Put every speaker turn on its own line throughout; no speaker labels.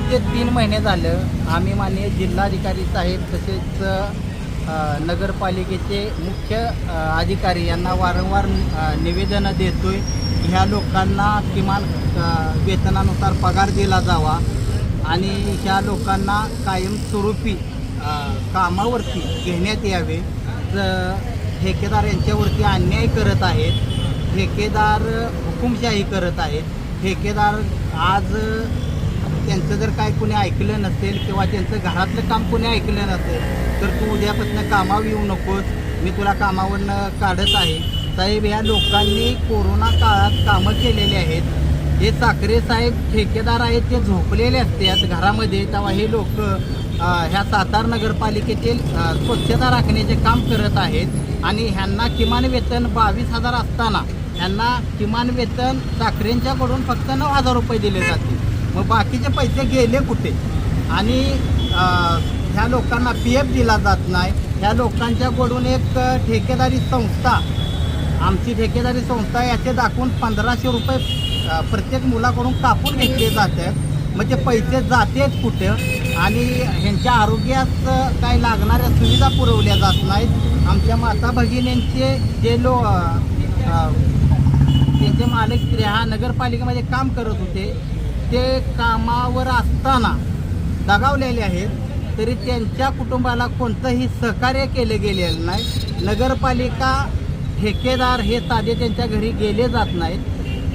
तीन महिने झालं आम्ही माननीय जिल्हाधिकारी साहेब तसेच नगरपालिकेचे मुख्य अधिकारी यांना वारंवार निवेदनं देतोय. ह्या लोकांना किमान वेतनानुसार पगार दिला जावा आणि ह्या लोकांना कायमस्वरूपी कामावरती घेण्यात यावे. ज- ठेकेदार यांच्यावरती अन्याय करत आहेत ठेकेदार हुकुमशाही करत आहेत. ठेकेदार आज त्यांचं जर काय कुणी ऐकलं नसेल किंवा त्यांचं घरातलं काम कुणी ऐकलं नसेल तर तू उद्यापासून कामावर येऊ नकोस. मी तुला कामावरनं काढत आहे. साहेब ह्या लोकांनी कोरोना काळात कामं केलेली आहेत. हे साखरे साहेब ठेकेदार आहेत ते झोपलेले असतात घरामध्ये. तेव्हा हे लोक ह्या सातार नगरपालिकेतील स्वच्छता राखण्याचे काम करत आहेत. आणि ह्यांना किमान वेतन बावीस हजार असताना ह्यांना किमान वेतन साखरेंच्याकडून फक्त नऊ हजार रुपये दिले जाते मग बाकीचे पैसे गेले कुठे? आणि ह्या लोकांना पी एफ दिला जात नाही. ह्या लोकांच्याकडून एक ठेकेदारी संस्था आमची ठेकेदारी संस्था याचे दाखवून पंधराशे रुपये प्रत्येक मुलाकडून कापून घेतले जातात म्हणजे पैसे जातेच कुठं? आणि ह्यांच्या आरोग्यात काही काय लागणाऱ्या सुविधा पुरवल्या जात नाहीत. आमच्या माता भगिनींचे जे लो त्यांचे मालक स्त्रिया नगरपालिकेमध्ये काम करत होते. ते कामावर असताना दगावलेले आहेत तरी त्यांच्या कुटुंबाला कोणतंही सहकार्य केले गेलेलं नाही. नगरपालिका ठेकेदार हे साधे त्यांच्या घरी गेले जात नाहीत.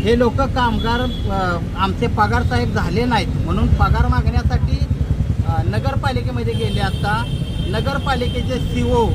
हे लोक कामगार आमचे पगार साहेब झाले नाहीत. म्हणून पगार मागण्यासाठी नगरपालिकेमध्ये गेले असता नगरपालिकेचे सी ओ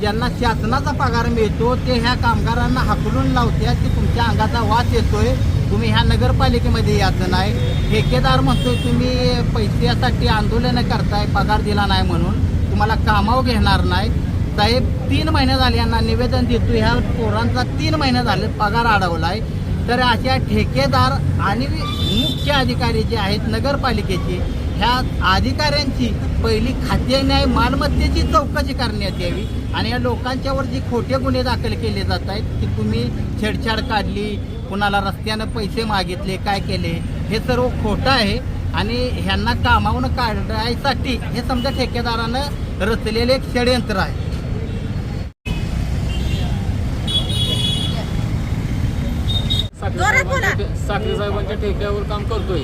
ज्यांना शासनाचा पगार मिळतो ते ह्या कामगारांना हाकलून लावते की तुमच्या अंगाचा वास येतोय. तुम्ही ह्या नगरपालिकेमध्ये यायचं नाही. ठेकेदार म्हणतोय तुम्ही पैशासाठी आंदोलनं करताय पगार दिला नाही म्हणून. तुम्हाला कामावर घेणार नाही. साहेब तीन महिने झाले यांना निवेदन देतो ह्या पोरांचा तीन महिने झाले पगार अडवलाय. तर अशा ठेकेदार आणि मुख्य अधिकारी जे आहेत नगरपालिकेचे ह्या अधिकाऱ्यांची पहिली खाते न्याय मालमत्तेची चौकशी करण्यात यावी आणि या लोकांच्यावर जी खोटे गुन्हे दाखल केले जात आहेत की तुम्ही छेडछाड काढली कुणाला रस्त्यानं पैसे मागितले काय केले हे सर्व खोटं आहे. आणि ह्यांना कामावून काढायसाठी हे समजा ठेकेदारानं रचलेले एक षडयंत्र आहे.
साखरे साहेबांच्या ठेक्यावर काम करतोय.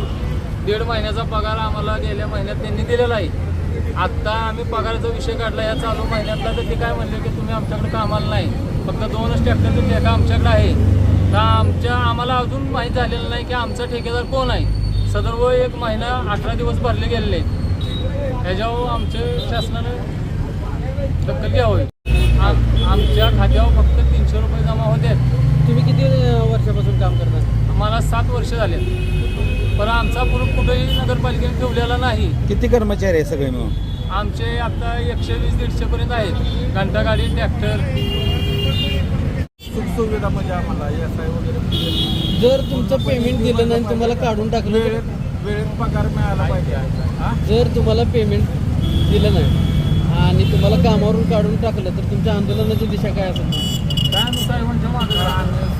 दीड महिन्याचा पगार आम्हाला गेल्या महिन्यात त्यांनी दिलेला आहे. आत्ता आम्ही पगाराचा विषय काढला या चालू महिन्यातला तर ते काय म्हणले की तुम्ही आमच्याकडे कामाला नाही. फक्त दोनच ट्रॅक्टरचे ठेका आमच्याकडे आहे. तर आमच्या आम्हाला अजून माहीत झालेलं नाही की आमचा ठेकेदार कोण आहे. सदर्व एक महिना अठरा दिवस भरले गेलेले आहेत. ह्याच्यावर आमच्या शासनानं दखल घ्यावी. आम- आमच्या खात्यावर फक्त तीनशे रुपये जमा होते.
तुम्ही किती वर्षापासून काम करता?
मला सात वर्ष झाले. पण आमचा प्रूफ कुठेही नगरपालिकेने ठेवलेला नाही.
किती कर्मचारी आहे सगळे मिळून?
आमचे आता एकशे वीस दीडशे पर्यंत आहेत. घंटागाडी ट्रॅक्टर.
सुखसुविधा म्हणजे आम्हाला एस आय वगैरे
जर तुमचं पेमेंट दिलं नाही तुम्हाला काढून टाकलं तर-
वेळेत वेळेत पगार मिळाला पाहिजे. हा?
जर तुम्हाला पेमेंट दिलं नाही आणि तुम्हाला कामावरून काढून टाकलं तर तुमच्या आंदोलनाची दिशा काय असेल?
काय आम्ही साहेबांच्या मागे?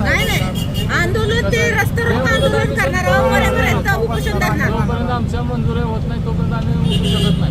नाही नाही. आंदोलन ते रस्त्यावर आंदोलन करणार आहोत, मरेपर्यंत उपोषण धरणार
जोपर्यंत आमच्या मंजुऱ्या होत नाही तोपर्यंत आम्ही उठू शकत नाही.